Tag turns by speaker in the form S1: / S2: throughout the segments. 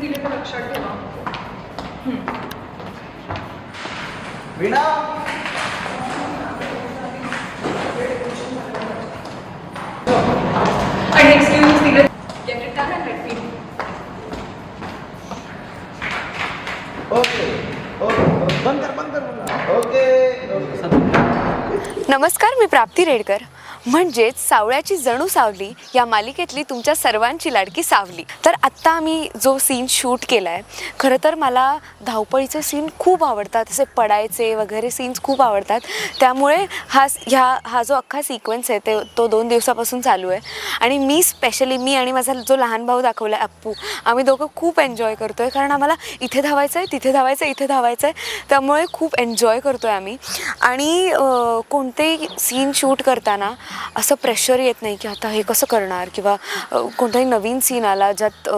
S1: दिले तर लक्षात ठेवा
S2: वीणा
S1: And excuse me, get it done and let me.
S2: Okay. Okay. Okay. Okay.
S3: नमस्कार मी प्राप्ती रेडकर म्हणजेच सावळ्याची जणू सावली या मालिकेतली तुमच्या सर्वांची लाडकी सावली. तर आत्ता आम्ही जो सीन शूट केला आहे खरं तर मला धावपळीचे सीन खूप आवडतात असे पडायचे वगैरे सीन्स खूप आवडतात. त्यामुळे हा ह्या हा जो अख्खा सिक्वेन्स आहे ते तो दोन दिवसापासून चालू आहे. आणि मी स्पेशली मी आणि माझा जो लहान भाऊ दाखवला आहे अप्पू आम्ही दोघं खूप एन्जॉय करतो आहे कारण आम्हाला इथे धावायचं आहे तिथे धावायचं आहे इथे धावायचं आहे त्यामुळे खूप एन्जॉय करतो आहे आम्ही. आणि कोणतेही सीन शूट करताना असं प्रेशर येत नाही की आता हे कसं करणार? किंवा कोणताही नवीन सीन आला ज्यात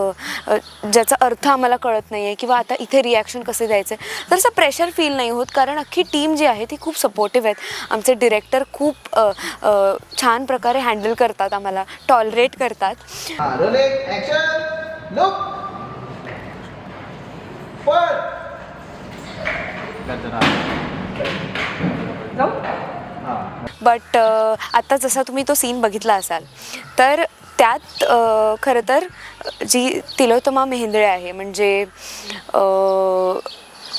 S3: ज्याचा अर्थ आम्हाला कळत नाही आहे किंवा आता इथे रिॲक्शन कसे द्यायचे? तर असं प्रेशर फील नाही होत कारण अख्खी टीम जी आहे ती खूप सपोर्टिव्ह आहेत. आमचे डिरेक्टर खूप छान प्रकारे हँडल करतात आम्हाला टॉलरेट करतात.
S2: रोलिंग ऍक्शन लुक पण
S3: बट uh, आत्ता जसा तुम्ही तो सीन बघितला असाल तर त्यात खरं तर जी तिलोत्तमा मेहेंदळे आहे म्हणजे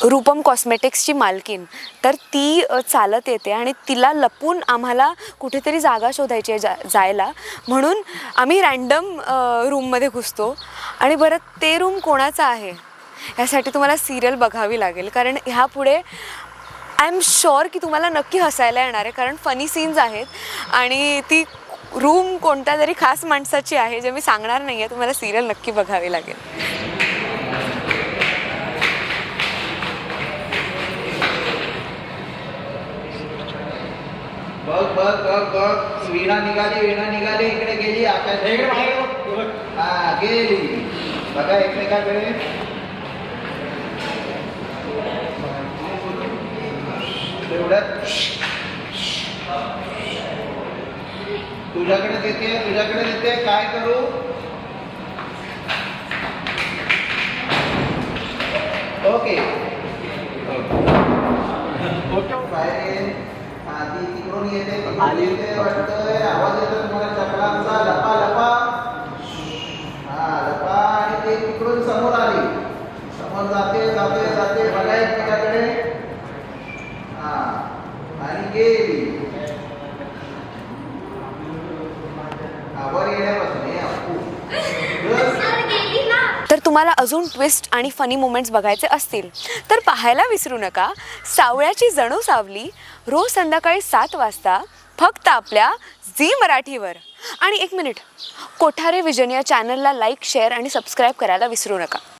S3: रूपम कॉस्मेटिक्सची मालकीन तर ती चालत येते आणि तिला लपून आम्हाला कुठेतरी जागा शोधायची आहे जा जायला. म्हणून आम्ही रँडम रूममध्ये घुसतो. आणि बरं ते रूम कोणाचं आहे? यासाठी तुम्हाला सिरियल बघावी लागेल. कारण ह्यापुढे आय एम शुअर की तुम्हाला नक्की हसायला येणार आहे कारण फनी सीन्स आहेत आणि ती रूम कोणत्या तरी खास माणसाची आहे जे मी सांगणार नाही आहे तुम्हाला सिरियल नक्की बघावी लागेल.
S2: बघ बघ बघ बघ. वीणा निघाली वीणा निघाली इकडे गेली आकाश हा गेली. बघा एकमेकाकडे. तेवढ्यात तुझ्याकडे देते तुझ्याकडे देते काय करू? ओके. बाहेर. तिकडून येते येते वाटतंय. आवाज येतो तुम्हाला चपलांचा लपा लपा. हा लपा आणि ते तिकडून समोर आली. समोर जाते जाते जाते. बघा एकमेकाकडे आणि गेली.
S3: तर तुम्हाला अजून ट्विस्ट आणि फनी मोमेंट्स बघायचे असतील. तर पाहायला विसरू नका. सावळ्याची जणू सावली रोज संध्याकाळी सात वाजता फक्त आपल्या झी मराठीवर. आणि एक मिनिट कोठारे विजन या चॅनलला लाईक शेअर आणि सबस्क्राईब करायला विसरू नका.